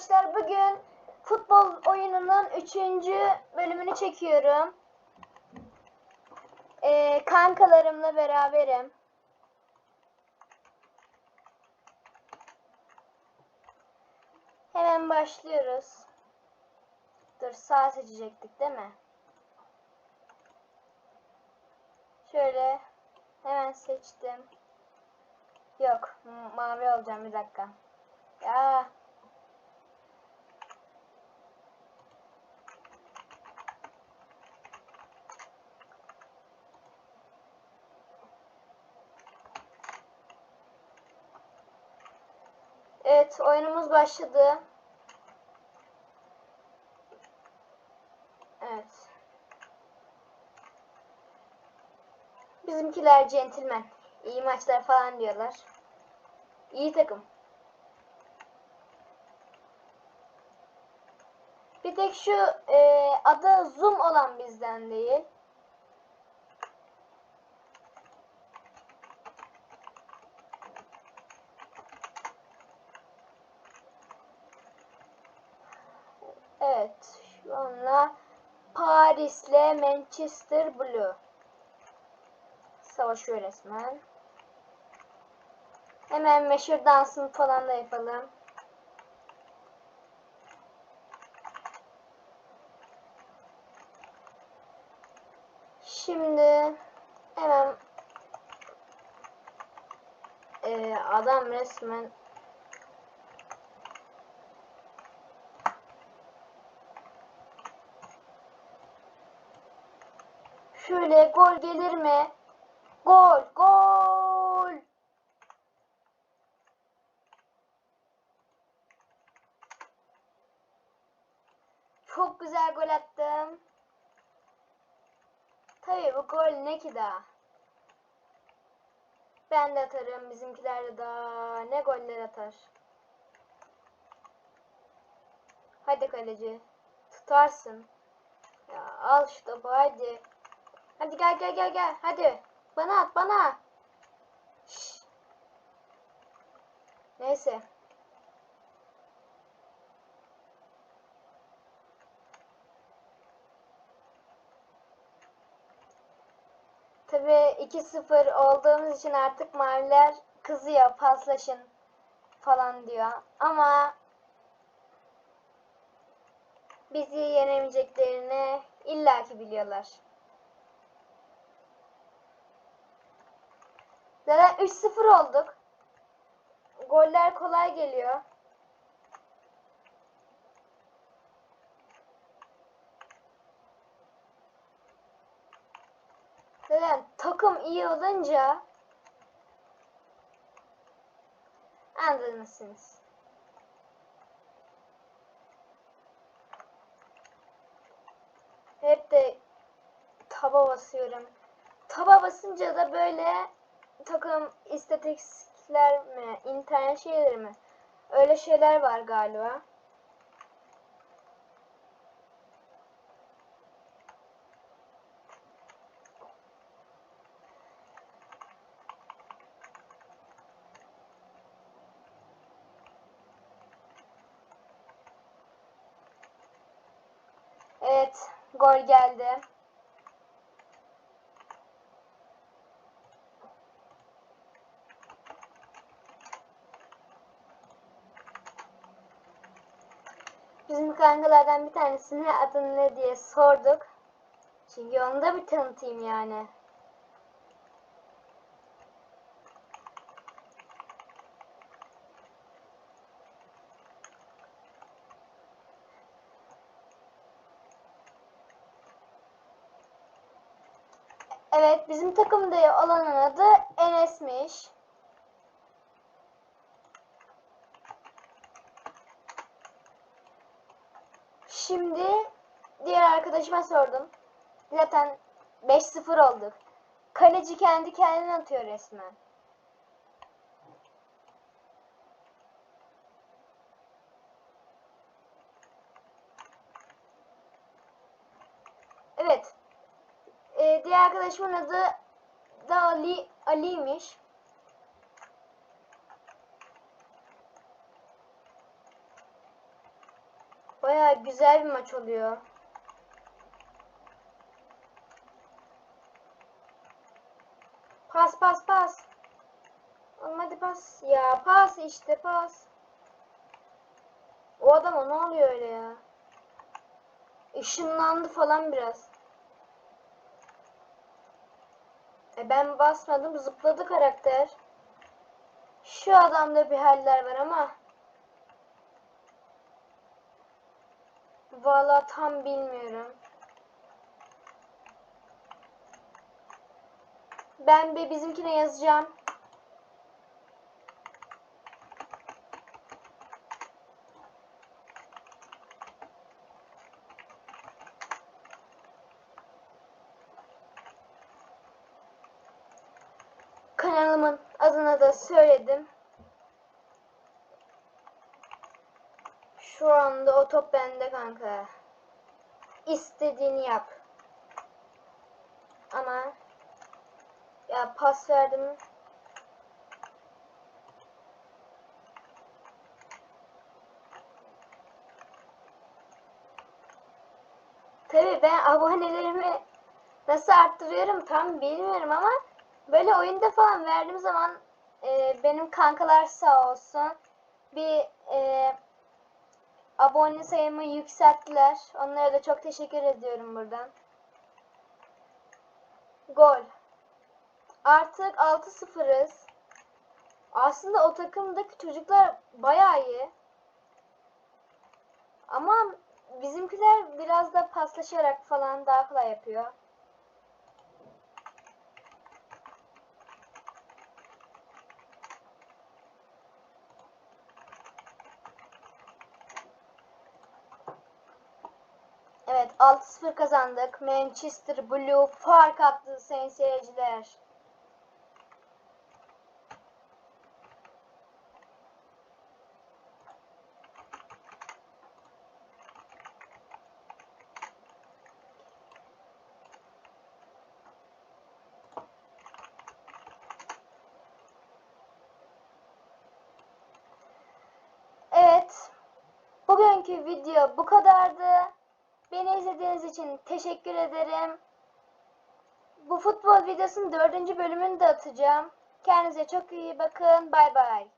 arkadaşlar bugün futbol oyununun 3. bölümünü çekiyorum. Ee, kankalarımla beraberim. Hemen başlıyoruz. Dur sağ seçecektik değil mi? Şöyle hemen seçtim. Yok mavi olacağım bir dakika. Ya Evet, oyunumuz başladı. Evet. Bizimkiler centilmen. İyi maçlar falan diyorlar. İyi takım. Bir tek şu e, adı Zoom olan bizden değil. Evet, şu anla Paris'le Manchester Blue savaşıyor resmen. Hemen meşhur dansını falan da yapalım. Şimdi hemen Ee, adam resmen Şöyle gol gelir mi? Gol, gol. Çok güzel gol attım. Tabii bu gol ne ki daha? Ben de atarım. Bizimkiler de daha ne goller atar. Hadi kaleci. Tutarsın. Ya al şu topu hadi. Hadi gel gel gel gel. Hadi. Bana at bana. Şş. Neyse. Tabii 2-0 olduğumuz için artık maviler kızıyor paslaşın falan diyor. Ama bizi yenemeyeceklerini illaki biliyorlar. Zaten 3-0 olduk. Goller kolay geliyor. Zaten takım iyi olunca anladınız. Hep de taba basıyorum. Taba basınca da böyle takım istatistikler mi, internet şeyleri mi? Öyle şeyler var galiba. Evet, gol geldi. Bizim kankalardan bir tanesine adın ne diye sorduk. Çünkü onu da bir tanıtayım yani. Evet, bizim takımda olanın adı Enes'miş. Şimdi diğer arkadaşıma sordum. Zaten 5-0 olduk. Kaleci kendi kendine atıyor resmen. Evet. Ee, diğer arkadaşımın adı da Ali Ali'ymiş. Baya güzel bir maç oluyor. Pas pas pas. Oğlum hadi pas. Ya pas işte pas. O adama ne oluyor öyle ya? Işınlandı falan biraz. E ben basmadım zıpladı karakter. Şu adamda bir haller var ama. Valla tam bilmiyorum. Ben bir bizimkine yazacağım. Kanalımın adına da söyledim. Şu anda o top bende kanka. İstediğini yap. Ama ya pas verdim. Tabii ben abonelerimi nasıl arttırıyorum tam bilmiyorum ama böyle oyunda falan verdiğim zaman e, benim kankalar sağ olsun bir e, abone sayımı yükselttiler. Onlara da çok teşekkür ediyorum buradan. Gol. Artık 6-0'ız. Aslında o takımdaki çocuklar bayağı iyi. Ama bizimkiler biraz da paslaşarak falan daha kolay yapıyor. Evet 6-0 kazandık. Manchester Blue fark attı sayın seyirciler. Evet. Bugünkü video bu kadardı. Beni izlediğiniz için teşekkür ederim. Bu futbol videosunun dördüncü bölümünü de atacağım. Kendinize çok iyi bakın. Bay bay.